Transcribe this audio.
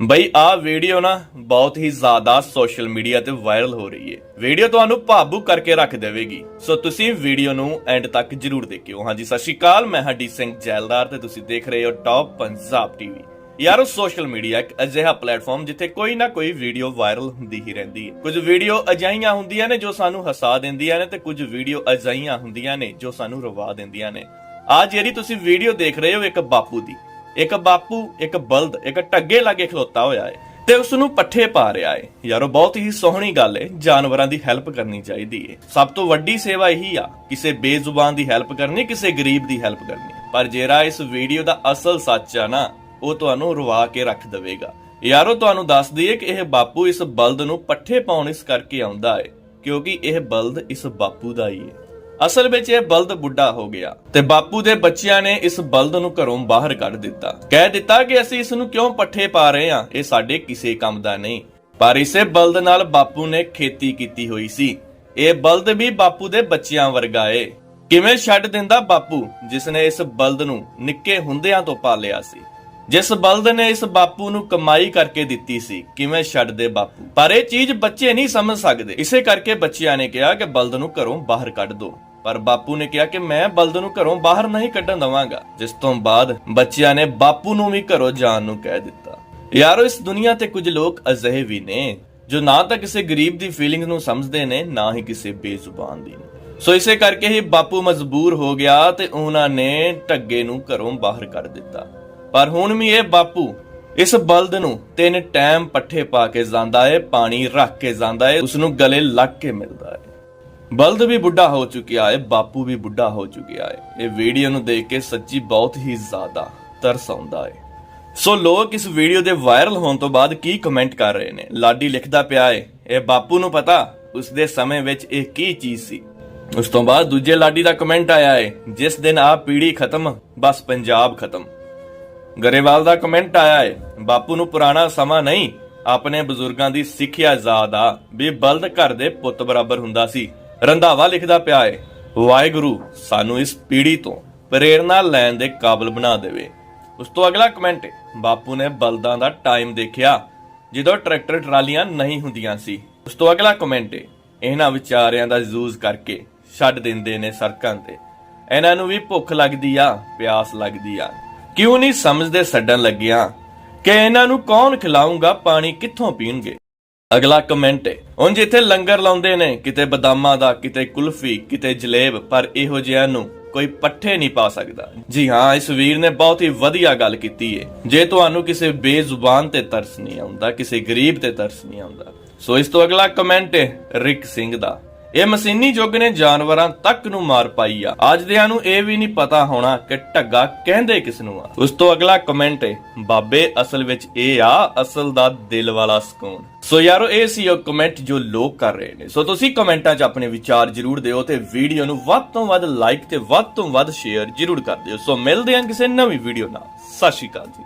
ਬਈ ਆ ਵੀਡੀਓ ਨਾ ਬਹੁਤ ਹੀ ਜ਼ਿਆਦਾ ਸੋਸ਼ਲ ਮੀਡੀਆ ਤੇ ਵਾਇਰਲ ਹੋ ਰਹੀ ਹੈ। ਵੀਡੀਓ ਤੁਹਾਨੂੰ ਭਾਵੁਕ ਕਰਕੇ ਰੱਖ ਦੇਵੇਗੀ। ਸੋ ਤੁਸੀਂ ਵੀਡੀਓ ਨੂੰ ਐਂਡ ਤੱਕ ਜਰੂਰ ਦੇਖਿਓ। ਹਾਂਜੀ, ਸਤਿ ਸ਼੍ਰੀ ਅਕਾਲ, ਮੈਂ ਹਰਡੀ ਸਿੰਘ ਜੈਲਦਾਰ ਤੇ ਤੁਸੀਂ ਦੇਖ ਰਹੇ ਹੋ ਟੌਪ ਪੰਜਾਬ ਟੀਵੀ ਯਾਰੋ ਸੋਸ਼ਲ ਮੀਡੀਆ ਇੱਕ ਅਜਿਹਾ ਪਲੇਟਫਾਰਮ ਜਿੱਥੇ ਕੋਈ ਨਾ ਕੋਈ ਵੀਡੀਓ ਵਾਇਰਲ ਹੁੰਦੀ ਹੀ ਰਹਿੰਦੀ ਹੈ। ਕੁਝ ਵੀਡੀਓ ਅਜਾਈਆਂ ਹੁੰਦੀਆਂ ਨੇ ਜੋ ਸਾਨੂੰ ਹਸਾ ਦਿੰਦੀਆਂ ਨੇ ਤੇ ਕੁਝ ਵੀਡੀਓ ਅਜਾਈਆਂ ਹੁੰਦੀਆਂ ਨੇ ਜੋ ਸਾਨੂੰ ਰਵਾ ਦਿੰਦੀਆਂ ਨੇ। ਆ ਜਿਹੜੀ ਤੁਸੀਂ ਵੀਡੀਓ ਦੇਖ ਰਹੇ ਹੋ, ਇੱਕ ਬਾਪੂ ਦੀ। ਇੱਕ ਬਾਪੂ, ਇੱਕ ਬਲਦ, ਇੱਕ ਟੱਗੇ ਲਾਗੇ ਖਲੋਤਾ ਹੋਇਆ ਹੈ ਤੇ ਉਸ ਨੂੰ ਪੱਠੇ ਪਾ ਰਿਹਾ ਹੈ ਯਾਰੋ, ਬਹੁਤ ਹੀ ਸੋਹਣੀ ਗੱਲ ਹੈ ਜਾਨਵਰਾਂ ਦੀ ਹੈਲਪ ਕਰਨੀ ਚਾਹੀਦੀ ਹੈ ਸਭ ਤੋਂ ਵੱਡੀ ਸੇਵਾ ਇਹੀ ਆ, ਕਿਸੇ ਬੇਜ਼ੁਬਾਨ ਦੀ ਹੈਲਪ ਕਰਨੀ, ਕਿਸੇ ਗਰੀਬ ਦੀ ਹੈਲਪ ਕਰਨੀ। ਪਰ ਜਿਹੜਾ ਇਸ ਵੀਡੀਓ ਦਾ ਅਸਲ ਸੱਚ ਆ ਨਾ, ਉਹ ਤੁਹਾਨੂੰ ਰਵਾ ਕੇ ਰੱਖ ਦੇਵੇਗਾ। ਯਾਰੋ, ਤੁਹਾਨੂੰ ਦੱਸ ਦਈਏ ਕਿ ਇਹ ਬਾਪੂ ਇਸ ਬਲਦ ਨੂੰ ਪੱਠੇ ਪਾਉਣ ਇਸ ਕਰਕੇ ਆਉਂਦਾ ਹੈ ਕਿਉਂਕਿ ਇਹ ਬਲਦ ਇਸ ਬਾਪੂ ਦਾ ਹੀ ਹੈ ਅਸਲ ਵਿੱਚ ਇਹ ਬਲਦ ਬੁੱਢਾ ਹੋ ਗਿਆ ਤੇ ਬਾਪੂ ਦੇ ਬੱਚਿਆਂ ਨੇ ਇਸ ਬਲਦ ਨੂੰ ਘਰੋਂ ਬਾਹਰ ਕੱਢ ਦਿੱਤਾ। ਕਹਿ ਦਿੱਤਾ ਕਿ ਅਸੀਂ ਇਸ ਨੂੰ ਕਿਉਂ ਪੱਠੇ ਪਾ ਰਹੇ ਹਾਂ? ਇਹ ਸਾਡੇ ਕਿਸੇ ਕੰਮ ਦਾ ਨਹੀਂ। ਪਰ ਇਸੇ ਬਲਦ ਨਾਲ ਬਾਪੂ ਨੇ ਖੇਤੀ ਕੀਤੀ ਹੋਈ ਸੀ। ਇਹ ਬਲਦ ਵੀ ਬਾਪੂ ਦੇ ਬੱਚਿਆਂ ਵਰਗਾ ਏ। ਕਿਵੇਂ ਛੱਡ ਦਿੰਦਾ ਬਾਪੂ, ਜਿਸ ਨੇ ਇਸ ਬਲਦ ਨੂੰ ਨਿੱਕੇ ਹੁੰਦਿਆਂ ਤੋਂ ਪਾਲਿਆ ਸੀ? ਜਿਸ ਬਲਦ ਨੇ ਇਸ ਬਾਪੂ ਨੂੰ ਕਮਾਈ ਕਰਕੇ ਦਿੱਤੀ ਸੀ, ਕਿਵੇਂ ਛੱਡ ਦੇ ਬਾਪੂ? ਪਰ ਇਹ ਚੀਜ਼ ਬੱਚੇ ਨਹੀਂ ਸਮਝ ਸਕਦੇ। ਇਸੇ ਕਰਕੇ ਬੱਚਿਆਂ ਨੇ ਕਿਹਾ ਕਿ ਬਲਦ ਨੂੰ ਘਰੋਂ ਬਾਹਰ ਕੱਢ ਦੋ। ਪਰ ਬਾਪੂ ਨੇ ਕਿਹਾ ਕਿ ਮੈਂ ਬਲਦ ਨੂੰ ਘਰੋਂ ਬਾਹਰ ਨਹੀਂ ਕੱਢਣ ਦਵਾਂਗਾ। ਜਿਸ ਤੋਂ ਬਾਅਦ ਬੱਚਿਆਂ ਨੇ ਬਾਪੂ ਨੂੰ ਵੀ ਘਰੋਂ ਜਾਣ ਨੂੰ ਕਹਿ ਦਿੱਤਾ। ਯਾਰੋ, ਇਸ ਦੁਨੀਆ ਤੇ ਕੁਝ ਲੋਕ ਅਜਿਹੇ ਵੀ ਨੇ, ਜੋ ਨਾ ਤਾਂ ਕਿਸੇ ਗਰੀਬ ਦੀ ਫੀਲਿੰਗ ਨੂੰ ਸਮਝਦੇ ਨੇ, ਨਾ ਹੀ ਕਿਸੇ ਬੇਜ਼ੁਬਾਨ ਦੀ ਨੂੰ। ਸੋ ਇਸੇ ਕਰਕੇ ਹੀ ਬਾਪੂ ਮਜਬੂਰ ਹੋ ਗਿਆ ਤੇ ਉਹਨਾਂ ਨੇ ਢੱਗੇ ਨੂੰ ਘਰੋਂ ਬਾਹਰ ਕੱਢ ਦਿੱਤਾ। ਪਰ ਹੁਣ ਵੀ ਇਹ ਬਾਪੂ, ਇਸ ਬਲਦ ਨੂੰ ਤਿੰਨ ਟਾਈਮ ਪੱਠੇ ਪਾ ਕੇ ਜਾਂਦਾ ਏ, ਪਾਣੀ ਰੱਖ ਕੇ ਜਾਂਦਾ ਏ ਉਸ ਨੂੰ ਗਲੇ ਲੱਗ ਕੇ ਮਿਲਦਾ ਏ। ਬਲਦ ਵੀ ਬੁੱਢਾ ਹੋ ਚੁੱਕਿਆ ਏ, ਬਾਪੂ ਵੀ ਬੁੱਢਾ ਹੋ ਚੁੱਕਿਆ ਏ। ਇਹ ਵੀਡੀਓ ਨੂੰ ਦੇਖ ਕੇ ਸੱਚੀ ਬਹੁਤ ਹੀ ਜ਼ਿਆਦਾ ਤਰਸ ਆਉਂਦਾ ਏ। ਸੋ ਲੋਕ ਇਸ ਵੀਡੀਓ ਦੇ ਵਾਇਰਲ ਹੋਣ ਤੋਂ ਬਾਅਦ ਕੀ ਕਮੈਂਟ ਕਰ ਰਹੇ ਨੇ? ਲਾਡੀ ਲਿਖਦਾ ਪਿਆ ਏ, ਇਹ ਬਾਪੂ ਨੂੰ ਪਤਾ ਉਸ ਦੇ ਸਮੇਂ ਵਿੱਚ ਇਹ ਕੀ ਚੀਜ਼ ਸੀ। ਉਸ ਤੋਂ ਬਾਅਦ ਦੂਜੇ ਲਾਡੀ ਦਾ ਕਮੈਂਟ ਆਇਆ ਏ, ਜਿਸ ਦਿਨ ਆ ਪੀੜੀ ਖਤਮ, ਬਸ ਪੰਜਾਬ ਖਤਮ। ਗਰੇਵਾਲ ਦਾ ਕਮੈਂਟ ਆਇਆ ਹੈ ਬਾਪੂ ਨੂੰ ਪੁਰਾਣਾ ਸਮਾਂ ਨਹੀਂ ਆਪਣੇ ਬਜ਼ੁਰਗਾਂ ਦੀ ਸਿੱਖਿਆ ਯਾਦ ਆ ਵੀ ਬਲਦ ਘਰ ਦੇ ਪੁੱਤ ਬਰਾਬਰ ਹੁੰਦਾ ਸੀ। ਰੰਧਾਵਾ ਲਿਖਦਾ ਪਿਆ ਏ ਵਾਹਿਗੁਰੂ ਸਾਨੂੰ ਇਸ ਪੀੜੀ ਤੋਂ ਪ੍ਰੇਰਣਾ ਲੈਣ ਦੇ ਕਾਬਿਲ ਬਣਾ ਦੇਵੇ। ਉਸ ਤੋਂ ਅਗਲਾ ਕਮੈਂਟ ਏ, ਬਾਪੂ ਨੇ ਬਲਦਾਂ ਦਾ ਟਾਈਮ ਦੇਖਿਆ ਜਦੋਂ ਟਰੈਕਟਰ ਟਰਾਲੀਆਂ ਨਹੀਂ ਹੁੰਦੀਆਂ ਸੀ। ਉਸ ਤੋਂ ਅਗਲਾ ਕਮੈਂਟ ਏ, ਇਹਨਾਂ ਵਿਚਾਰਿਆਂ ਦਾ ਯੂਜ਼ ਕਰਕੇ ਛੱਡ ਦਿੰਦੇ ਨੇ ਸੜਕਾਂ ਤੇ। ਇਹਨਾਂ ਨੂੰ ਵੀ ਭੁੱਖ ਲੱਗਦੀ ਆ ਪਿਆਸ ਲੱਗਦੀ ਆ। ਕਿਉਂ ਨਹੀਂ ਸਮਝਦੇ ਛੱਡਣ ਲੱਗਿਆ ਕਿ ਇਹਨਾਂ ਨੂੰ ਕੌਣ ਖਿਲਾਊਗਾ, ਪਾਣੀ ਕਿੱਥੋਂ ਪੀਣਗੇ? ਅਗਲਾ ਕਮੈਂਟ ਹੈ ਹੁਣ ਜਿੱਥੇ ਲੰਗਰ ਲਾਉਂਦੇ ਨੇ, ਕਿਤੇ ਬਦਾਮਾਂ ਦਾ, ਕਿਤੇ ਕੁਲਫੀ, ਕਿਤੇ ਜਲੇਬ, ਪਰ ਇਹੋ ਜਿਹਿਆਂ ਨੂੰ ਕੋਈ ਪੱਠੇ ਨਹੀਂ ਪਾ ਸਕਦਾ। ਜੀ ਹਾਂ, ਇਸ ਵੀਰ ਨੇ ਬਹੁਤ ਹੀ ਵਧੀਆ ਗੱਲ ਕੀਤੀ ਏ। ਜੇ ਤੁਹਾਨੂੰ ਕਿਸੇ ਬੇਜ਼ੁਬਾਨ ਤੇ ਤਰਸ ਨਹੀਂ ਆਉਂਦਾ, ਕਿਸੇ ਗਰੀਬ ਤੇ ਤਰਸ ਨਹੀਂ ਆਉਂਦਾ, ਸੋ ਇਸ ਤੋਂ ਅਗਲਾ ਕਮੈਂਟ ਹੈ, ਰਿਕ ਸਿੰਘ ਦਾ। ਇਹ ਮਸ਼ੀਨੀ ਯੁੱਗ ਨੇ ਜਾਨਵਰਾਂ ਤੱਕ ਨੂੰ ਮਾਰ ਪਾਈ ਆ। ਅੱਜ ਦਿਆਂ ਨੂੰ ਇਹ ਵੀ ਨਹੀਂ ਪਤਾ ਹੋਣਾ ਕਿ ਢੱਗਾ ਕਹਿੰਦੇ ਕਿਸ ਨੂੰ ਆ। ਉਸ ਤੋਂ ਅਗਲਾ ਕਮੈਂਟ ਹੈ ਬਾਬੇ ਅਸਲ ਵਿੱਚ ਇਹ ਆ, ਅਸਲ ਦਾ ਦਿਲ ਵਾਲਾ ਸਕੂਨ ਸੋ ਯਾਰੋ, ਇਹ ਸੀ ਉਹ ਕਮੈਂਟ ਜੋ ਲੋਕ ਕਰ ਰਹੇ ਨੇ। ਸੋ ਤੁਸੀਂ ਕਮੈਂਟਾਂ 'ਚ ਆਪਣੇ ਵਿਚਾਰ ਜਰੂਰ ਦਿਓ ਤੇ ਵੀਡੀਓ ਨੂੰ ਵੱਧ ਤੋਂ ਵੱਧ ਲਾਈਕ ਤੇ ਵੱਧ ਤੋਂ ਵੱਧ ਸ਼ੇਅਰ ਜਰੂਰ ਕਰ ਦਿਓ। ਸੋ ਮਿਲਦੇ ਹਾਂ ਕਿਸੇ ਨਵੀਂ ਵੀਡੀਓ ਨਾਲ। ਸਤਿ ਸ਼੍ਰੀ ਅਕਾਲ ਜੀ।